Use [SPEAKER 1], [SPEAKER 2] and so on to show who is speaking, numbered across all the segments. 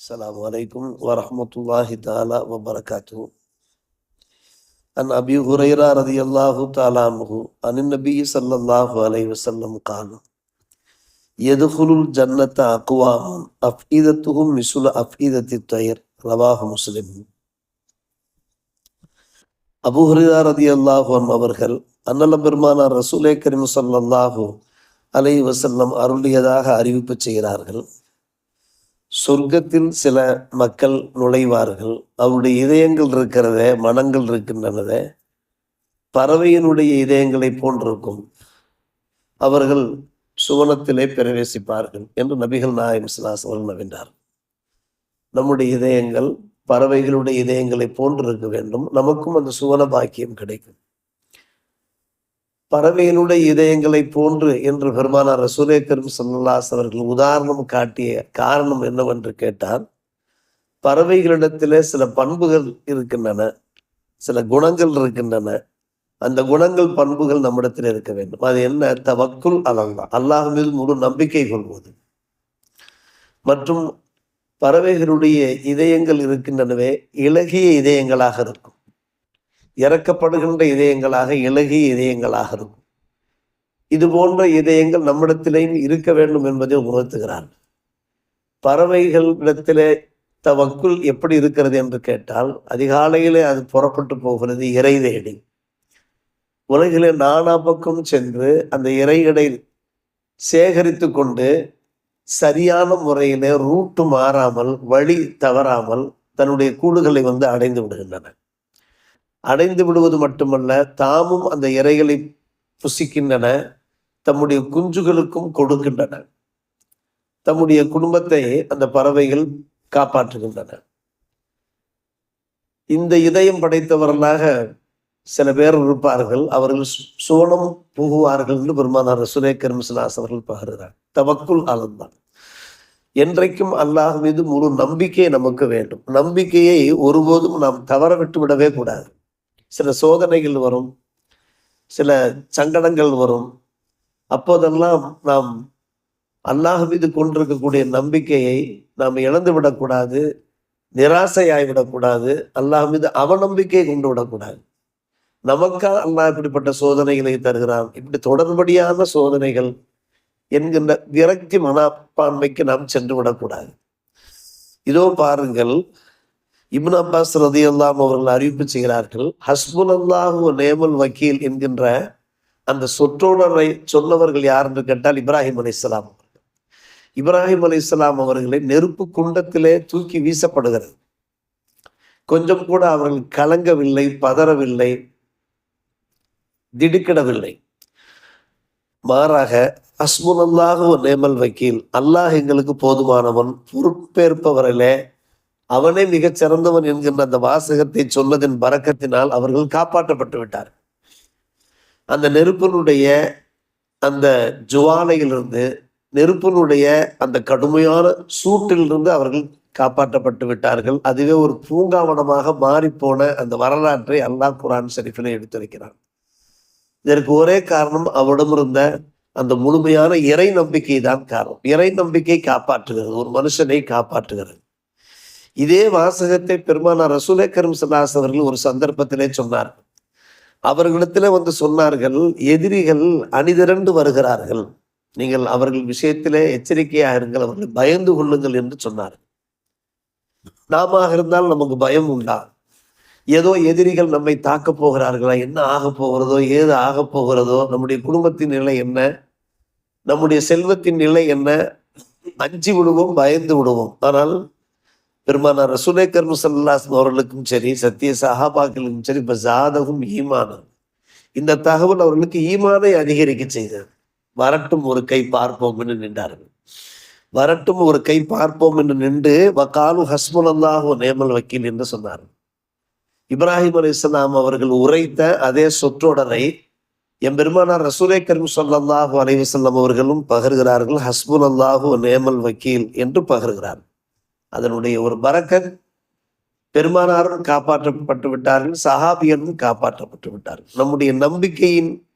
[SPEAKER 1] السلام عليكم ورحمة الله تعالى وبركاته عن أبي هريرة رضي الله تعالى عنه عن النبي صلى الله عليه وسلم قال يدخل الجنة أقوام أفئدتهم مثل أفئدة الطير رواه مسلم அபு ஹுரைரா ரதி அல்லாஹு அவர்கள் அன்னலம் பெருமானார் ரசூலே கரீம் ஸல்லல்லாஹு அலைஹி வஸல்லம் அருளியதாக அறிவிப்பு செய்கிறார்கள் சொர்க்கத்தில் சில மக்கள் நுழைவார்கள். அவருடைய இதயங்கள் இருக்கிறத மனங்கள் இருக்கின்றனத பறவையினுடைய இதயங்களை போன்றிருக்கும். அவர்கள் சுவனத்திலே பிரவேசிப்பார்கள் என்று நபிகள் நாயம் சிலாஸ் அவர்கள் நவின்றார் நம்முடைய இதயங்கள் பறவைகளுடைய இதயங்களை போன்றிருக்க வேண்டும். நமக்கும் அந்த சுவன பாக்கியம் கிடைக்கும். பறவையினுடைய இதயங்களை போன்று என்று பெருமானார் ரசூலே கரும் சல்லாஸ் அவர்கள் உதாரணம் காட்டிய காரணம் என்னவென்று கேட்டால் பறவைகளிடத்திலே சில பண்புகள் இருக்கின்றன சில குணங்கள் இருக்கின்றன. அந்த குணங்கள் பண்புகள் நம்மிடத்தில் இருக்க வேண்டும். அது என்ன? தவக்குல் அலல்லா அல்லாஹ் மீது முழு நம்பிக்கை கொள்வது. மற்றும் பறவைகளுடைய இதயங்கள் இருக்கின்றனவே இலகிய இதயங்களாக இருக்கும். இறக்கப்படுகின்ற இதயங்களாக இலகிய இதயங்களாக இருக்கும். இது போன்ற இதயங்கள் நம்மிடத்திலேயும் இருக்க வேண்டும் என்பதை உணர்த்துகிறார். பறவைகளிடத்திலே தவக்குள் எப்படி இருக்கிறது என்று கேட்டால் அதிகாலையிலே அது புறப்பட்டு போகிறது இறை தேடி. உலகிலே நானா பக்கம் சென்று அந்த இறைகளை சேகரித்து கொண்டு சரியான முறையிலே ரூட்டு மாறாமல் வழி தவறாமல் தன்னுடைய கூடுகளை வந்து அடைந்து விடுகின்றன. அடைந்து விடுவது மட்டுமல்ல தாமும் அந்த இறைகளை புசிக்கின்றன தம்முடைய குஞ்சுகளுக்கும் கொடுக்கின்றன. தம்முடைய குடும்பத்தை அந்த பறவைகள் காப்பாற்றுகின்றன. இந்த இதயம் படைத்தவர்களாக சில பேர் இருப்பார்கள். அவர்கள் சோனம் புகுவார்கள் என்று பெருமானார் சுரே மிஸ்லாஸ் அவர்கள் பகருகிறார் தவக்குள் ஆலந்தான் என்றைக்கும் அல்லாஹ் மீது முழு நம்பிக்கை நமக்கு வேண்டும். நம்பிக்கையை ஒருபோதும் நாம் தவற விட்டு விடவே கூடாது. சில சோதனைகள் வரும் சில சங்கடங்கள் வரும். அப்போதெல்லாம் நாம் அல்லாஹ் மீது கொண்டிருக்கக்கூடிய நம்பிக்கையை நாம் இழந்து விடக்கூடாது நிராசையாகிவிடக்கூடாது அல்லாஹ் மீது அவநம்பிக்கையை கொண்டு விடக்கூடாது. நமக்கா அல்லாஹ் இப்படிப்பட்ட சோதனைகளை தருகிறான். இப்படி தொடர்படியான சோதனைகள் என்கின்ற விரக்தி மனப்பான்மைக்கு நாம் சென்று விடக்கூடாது. இதோ பாருங்கள் இப்னு அப்பாஸ் ரதி அல்லாம் அவர்கள் அறிவிப்பு செய்கிறார்கள் ஹஸ்புல் அல்லாஹு நேமல் வக்கீல் என்கின்ற அந்த சொற்றொடரை சொன்னவர்கள் யார் என்று கேட்டால் இப்ராஹிம் அலி இஸ்லாம் அவர்கள். இப்ராஹிம் அலி இஸ்லாம் அவர்களை நெருப்பு குண்டத்திலே தூக்கி வீசப்படுகிறது. கொஞ்சம் கூட அவர்கள் கலங்கவில்லை பதறவில்லை திடுக்கிடவில்லை. மாறாக அஸ்முனல்லாக நேமல் வக்கீல் அல்லாஹ் எங்களுக்கு போதுமானவன் பொறுப்பேற்பவரிலே அவனே மிகச் சிறந்தவன் என்கின்ற அந்த வாசகத்தை சொன்னதின் பறக்கத்தினால் அவர்கள் காப்பாற்றப்பட்டு விட்டார் அந்த நெருப்பனுடைய அந்த ஜுவாலையிலிருந்து நெருப்பினுடைய அந்த கடுமையான சூட்டிலிருந்து அவர்கள் காப்பாற்றப்பட்டு விட்டார்கள். அதுவே ஒரு பூங்காவனமாக மாறிப்போன அந்த வரலாற்றை அல்லாஹ் குரான் ஷரீஃபில் எடுத்துரைக்கிறான். இதற்கு ஒரே காரணம் அவரிடம் இருந்த அந்த முழுமையான இறை நம்பிக்கை தான் காரணம். இறை நம்பிக்கை காப்பாற்றுகிறது. ஒரு மனுஷனை காப்பாற்றுகிறது. இதே வாசகத்தை பெருமானார் ரசூலே கரும் சல்லாஸ் அவர்கள் ஒரு சந்தர்ப்பத்திலே சொன்னார். அவர்களிடத்துல வந்து சொன்னார்கள் எதிரிகள் அணிதிரண்டு வருகிறார்கள். நீங்கள் அவர்கள் விஷயத்திலே எச்சரிக்கையாக இருங்கள் அவர்கள் பயந்து கொள்ளுங்கள் என்று சொன்னார். நாம இருந்தால் நமக்கு பயம் உண்டா? ஏதோ எதிரிகள் நம்மை தாக்க போகிறார்களா? என்ன ஆக போகிறதோ? ஏது ஆக போகிறதோ? நம்முடைய குடும்பத்தின் நிலை என்ன? நம்முடைய செல்வத்தின் நிலை என்ன? அஞ்சு விடுவோம் பயந்து விடுவோம். ஆனால் பெருமானார் கர்ம முசல்லாஸ் அவர்களுக்கும் சரி சத்திய சஹாபாக்களுக்கும் சரி இப்ப ஜாதகம் ஈமானம் இந்த தகவல் அவர்களுக்கு ஈமானை அதிகரிக்க செய்தது. வரட்டும் ஒரு கை பார்ப்போம் என்று நின்றார்கள். வரட்டும் ஒரு கை பார்ப்போம் என்று நின்று வக்காலு ஹஸ்முல்லாஹு நேமல் வக்கீல் என்று சொன்னார்கள். இப்ராஹிம் அலி இஸ்லாம் அவர்கள் உரைத்த அதே சொற்றொடரை என் பெருமானார் ரசூலே கரும் சொல்லல்லாஹு அலைவசல்லம் அவர்களும் பகர்கிறார்கள் ஹஸ்புல் அல்லாஹு நேமல் வக்கீல் என்று பகர்கிறார்கள். அதனுடைய ஒரு பறக்கத் பெருமானாரும் காப்பாற்றப்பட்டு விட்டார்கள் சஹாபியரும் காப்பாற்றப்பட்டு விட்டார்கள். நம்முடைய நம்பிக்கையின்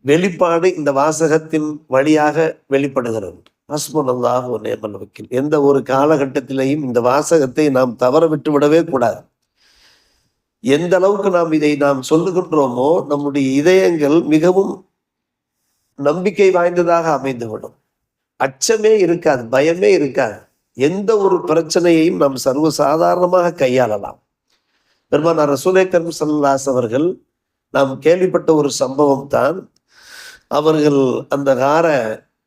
[SPEAKER 1] வெளிப்பாடு இந்த வாசகத்தின் வழியாக வெளிப்படுகிறது. ஹஸ்பன் அல்லாஹ் நேமல் வக்கீல். எந்த ஒரு காலகட்டத்திலையும் இந்த வாசகத்தை நாம் தவற விட்டு விடவே கூடாது. எந்த அளவுக்கு நாம் இதை நாம் சொல்லுகின்றோமோ நம்முடைய இதயங்கள் மிகவும் நம்பிக்கை வாய்ந்ததாக அமைந்துவிடும். அச்சமே இருக்காது பயமே இருக்காது. எந்த ஒரு பிரச்சனையையும் நாம் சர்வ சாதாரணமாக கையாளலாம். பெருமான ரசூலே கரும் சல்லாஸ் அவர்கள் நாம் கேள்விப்பட்ட ஒரு சம்பவம் தான். அவர்கள் அந்த கார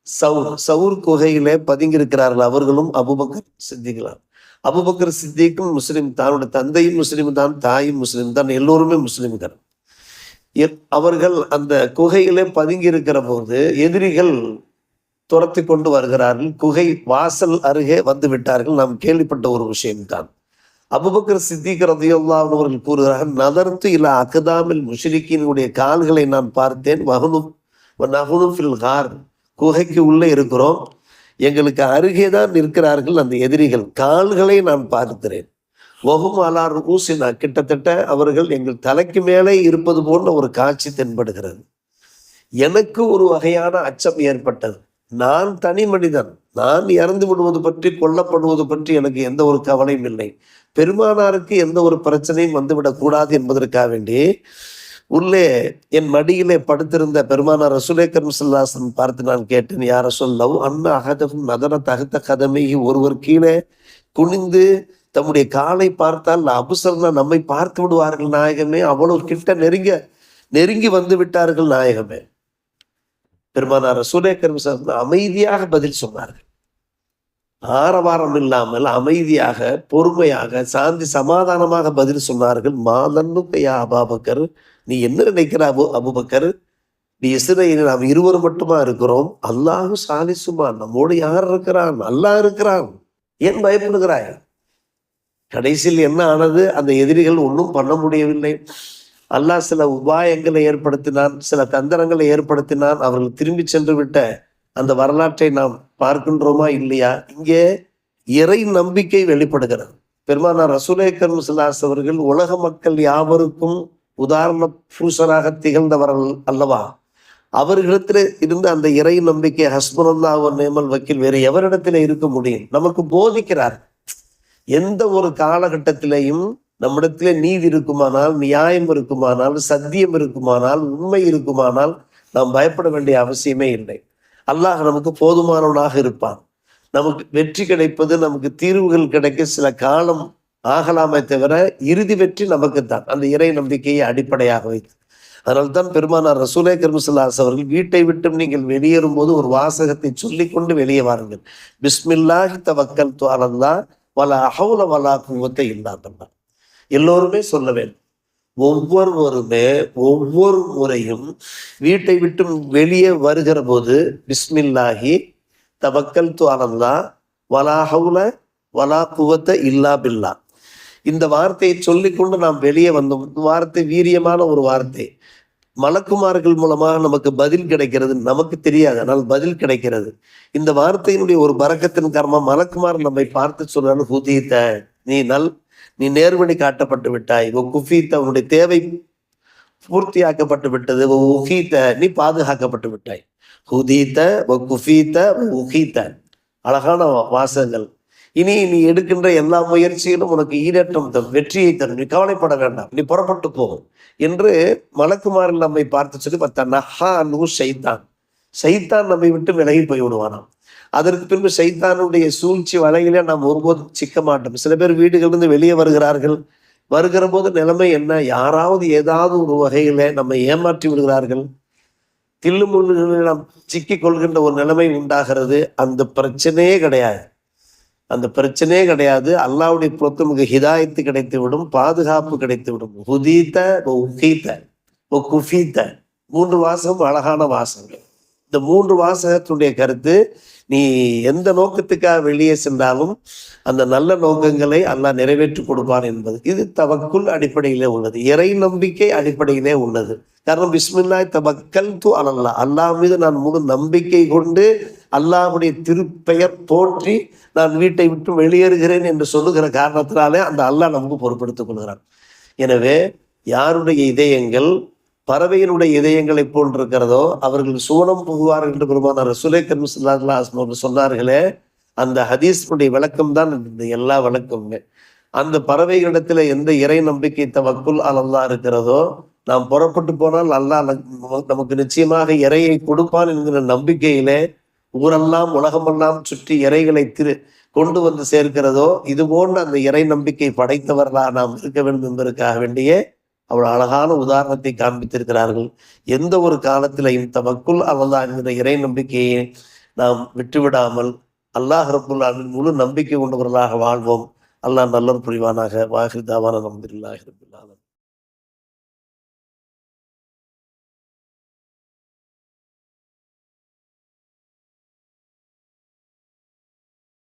[SPEAKER 1] சவுர் சவுர் குகையிலே பதுங்கியிருக்கிறார்கள். அவர்களும் அபுபக்கர் சித்திக்கலாம் அபுபக்கர் சித்திக்கும் முஸ்லீம் தானுடைய தந்தையும் முஸ்லீம் தான் தாயும் முஸ்லீம் தான் எல்லோருமே முஸ்லீம்கள் அவர்கள் அந்த குகையிலே பதுங்கி இருக்கிற போது எதிரிகள் துரத்தி கொண்டு வருகிறார்கள் குகை வாசல் அருகே வந்து விட்டார்கள். நாம் கேள்விப்பட்ட ஒரு விஷயம்தான். அபுபக்கர் சித்திக் ரதியுல்லாஹ் அவர்கள் கூறுகிறார்கள் நதர்த்து இல்ல அகதாமில் முஷரிக்கினுடைய கால்களை நான் பார்த்தேன். வகுனு நகுனும் ஃபில் குகைக்கு உள்ளே இருக்கிறோம். எங்களுக்கு அருகே தான் நிற்கிறார்கள் அந்த எதிரிகள். கால்களை நான் பார்க்கிறேன். வகும் அலார் ஊசினா கிட்டத்தட்ட அவர்கள் எங்கள் தலைக்கு மேலே இருப்பது போன்ற ஒரு காட்சி தென்படுகிறது. எனக்கு ஒரு வகையான அச்சம் ஏற்பட்டது. நான் தனி மனிதன். நான் இறந்து விடுவது பற்றி கொல்லப்படுவது பற்றி எனக்கு எந்த ஒரு கவலையும் இல்லை. பெருமானாருக்கு எந்த ஒரு பிரச்சனையும் வந்துவிடக் கூடாது என்பதற்காக வேண்டி உள்ளே என் மடியிலே படுத்திருந்த பெருமானார் ரசூலே கர்மசல்லாசன் பார்த்து நான் கேட்டேன் யார சொல்லவும் அண்ணா அகதகும் நதன தகுத்த கதமை ஒருவர் கீழே குனிந்து தம்முடைய காலை பார்த்தால் அபுசரனா நம்மை பார்த்து விடுவார்கள் நாயகமே. அவ்வளவு கிட்ட நெருங்க நெருங்கி வந்து விட்டார்கள் நாயகமே. பெருமானார் ரசூலே கர்மசல்லாசன் அமைதியாக பதில் சொன்னார்கள். ஆரவாரம் இல்லாமல் அமைதியாக பொறுமையாக சாந்தி சமாதானமாக பதில் சொன்னார்கள். மாதன்னுக்கையா அபாபக்கர்? நீ என்ன நினைக்கிற அபு அபுபக்கர்? நீ இஸ்ரேலில் நாம் இருவரும் மட்டுமா இருக்கிறோம்? அல்லாஹு சாலிசுமா நம்மோடு யார் இருக்கிறான்? அல்லாஹ் இருக்கிறான். ஏன் பயப்படுகிறாய்? கடைசியில் என்ன ஆனது? அந்த எதிரிகள் ஒன்றும் பண்ண முடியவில்லை. அல்லாஹ் சில உபாயங்களை ஏற்படுத்தினான் சில தந்திரங்களை ஏற்படுத்தினான். அவர்கள் திரும்பி சென்று விட்ட அந்த வரலாற்றை நாம் பார்க்கின்றோமா இல்லையா? இங்கே இறை நம்பிக்கை வெளிப்படுகிறது. பெருமானார் ரசூலே கர்மசிலாஸ் அவர்கள் உலக மக்கள் யாவருக்கும் உதாரண பூசராக திகழ்ந்தவர்கள் அல்லவா? அவர்களிடத்தில் இருந்து அந்த இறை நம்பிக்கை ஹஸ்பனல்லா நேமல் வக்கீல் வேறு எவரிடத்தில் இருக்க முடியும்? நமக்கு போதிக்கிறார் எந்த ஒரு காலகட்டத்திலையும் நம்மிடத்திலே நீதி இருக்குமானால் நியாயம் இருக்குமானால் சத்தியம் இருக்குமானால் உண்மை இருக்குமானால் நாம் பயப்பட வேண்டிய அவசியமே இல்லை. அல்லாஹ் நமக்கு போதுமானவனாக இருப்பான். நமக்கு வெற்றி கிடைப்பது நமக்கு தீர்வுகள் கிடைக்க சில காலம் ஆகலாமே தவிர இறுதி வெற்றி நமக்கு தான் அந்த இறை நம்பிக்கையை அடிப்படையாக வைத்து. அதனால்தான் பெருமானார் ரசூலே கர்மசல்லாஸ் அவர்கள் வீட்டை விட்டும் நீங்கள் வெளியேறும் போது ஒரு வாசகத்தை சொல்லிக்கொண்டு வெளியே வாருங்கள். பிஸ்மில்லாஹி தவக்கல் துவலல்லா வல அஹவுல வலா குவத்தை இல்லாதல்லா எல்லோருமே சொல்ல வேண்டும். ஒவ்வொருவருமே ஒவ்வொரு முறையும் வீட்டை விட்டு வெளியே வருகிற போது பிஸ்மில்லாஹி தவக்கல் துவலல்லா வலா ஹவுல வலா குவத்தை இல்லா பில்லா. இந்த வார்த்தையை சொல்லிக்கொண்டு நாம் வெளியே வந்தோம். இந்த வார்த்தை வீரியமான ஒரு வார்த்தை. மலக்குமார்கள் மூலமாக நமக்கு பதில் கிடைக்கிறது. நமக்கு தெரியாது. ஆனால் பதில் கிடைக்கிறது. இந்த வார்த்தையினுடைய ஒரு பறக்கத்தின் காரணமாக மலக்குமார் நம்மை பார்த்து சொல்றாரு ஹுதீத்த நீ நல் நீ நேர்வழி காட்டப்பட்டு விட்டாய். ஓ குஃபீத்த உன்னுடைய தேவை பூர்த்தியாக்கப்பட்டு விட்டது. ஓ உஹீத்த நீ பாதுகாக்கப்பட்டு விட்டாய். ஹுதீத்த ஓ குஃபீத்த உஹீத்த. அழகான வாசகங்கள். இனி நீ எடுக்கின்ற எல்லா முயற்சியிலும் உனக்கு ஈடேற்றம் தரும் வெற்றியை தரும். நீ கவலைப்பட வேண்டாம். நீ புறப்பட்டு போகும் என்று மலக்குமாரில் நம்மை பார்த்து சொல்லி பார்த்தா நஹா நூ சைத்தான். சைத்தான் நம்மை விட்டு விலகி போய் விடுவானாம் அதற்கு பின்பு சைத்தானுடைய சூழ்ச்சி வலையிலே நாம் ஒருபோதும் சிக்க மாட்டோம். சில பேர் வீடுகளிலிருந்து வெளியே வருகிறார்கள். வருகிற போது நிலைமை என்ன? யாராவது ஏதாவது ஒரு வகையில நம்ம ஏமாற்றி விடுகிறார்கள். தில்லு முள்ளுகளில் நாம் சிக்கிக் கொள்கின்ற ஒரு நிலைமை உண்டாகிறது. அந்த பிரச்சனையே கிடையாது. அந்த பிரச்சனையே கிடையாது. அல்லாவுடைய பொறுத்து நமக்கு ஹிதாயத்து கிடைத்து விடும் பாதுகாப்பு கிடைத்து விடும் ஹுதீத்த உகீத்த குஃபீத்த. மூன்று வாசகம் அழகான வாசகங்கள் இந்த மூன்று வாசகத்தினுடைய கருத்து நீ எந்த நோக்கத்துக்காக வெளியே சென்றாலும் அந்த நல்ல நோக்கங்களை அல்லாஹ் நிறைவேற்றி கொடுப்பான் என்பது. இது தவக்குள் அடிப்படையிலே உள்ளது. இறை நம்பிக்கை அடிப்படையிலே உள்ளது. காரணம் பிஸ்மில்லாய் தவக்கல் து அலல்லா அல்லாஹ் மீது நான் முழு நம்பிக்கை கொண்டு அல்லாஹுடைய திருப்பெயர் போற்றி நான் வீட்டை விட்டு வெளியேறுகிறேன் என்று சொல்லுகிற காரணத்தினாலே அந்த அல்லாஹ் நமக்கு பொறுப்படுத்திக் கொள்கிறான். எனவே யாருடைய இதயங்கள் பறவையினுடைய இதயங்களை போல் இருக்கிறதோ அவர்கள் சூனம் புகுவார்கள் என்று பெருமான ரசுலை கர்மசுல்லாஸ்லம் சொன்னார்களே அந்த ஹதீஸ்னுடைய விளக்கம் தான் இந்த எல்லா விளக்கமுமே. அந்த பறவைகளிடத்துல எந்த இறை நம்பிக்கை தவக்குல் அல்லா இருக்கிறதோ நாம் புறப்பட்டு போனால் அல்லாஹ் நமக்கு நிச்சயமாக இறையை கொடுப்பான் என்கிற நம்பிக்கையிலே ஊரெல்லாம் உலகமெல்லாம் சுற்றி இறைகளை திரு கொண்டு வந்து சேர்க்கிறதோ இது போன்ற அந்த இறை நம்பிக்கை படைத்தவர்களா நாம் இருக்க வேண்டும் என்பதற்காக வேண்டிய அவர் அழகான உதாரணத்தை காண்பித்திருக்கிறார்கள். எந்த ஒரு காலத்திலையும் தமக்குள் அல்லதான் என்கிற இறை நம்பிக்கையை நாம் விட்டுவிடாமல் அல்லாஹ் ரபுல்லாவின் முழு நம்பிக்கை கொண்டவர்களாக வாழ்வோம். அல்லாஹ் நல்லர் புரிவானாக. வாஹிர் தாவான நம்பில்லாஹ்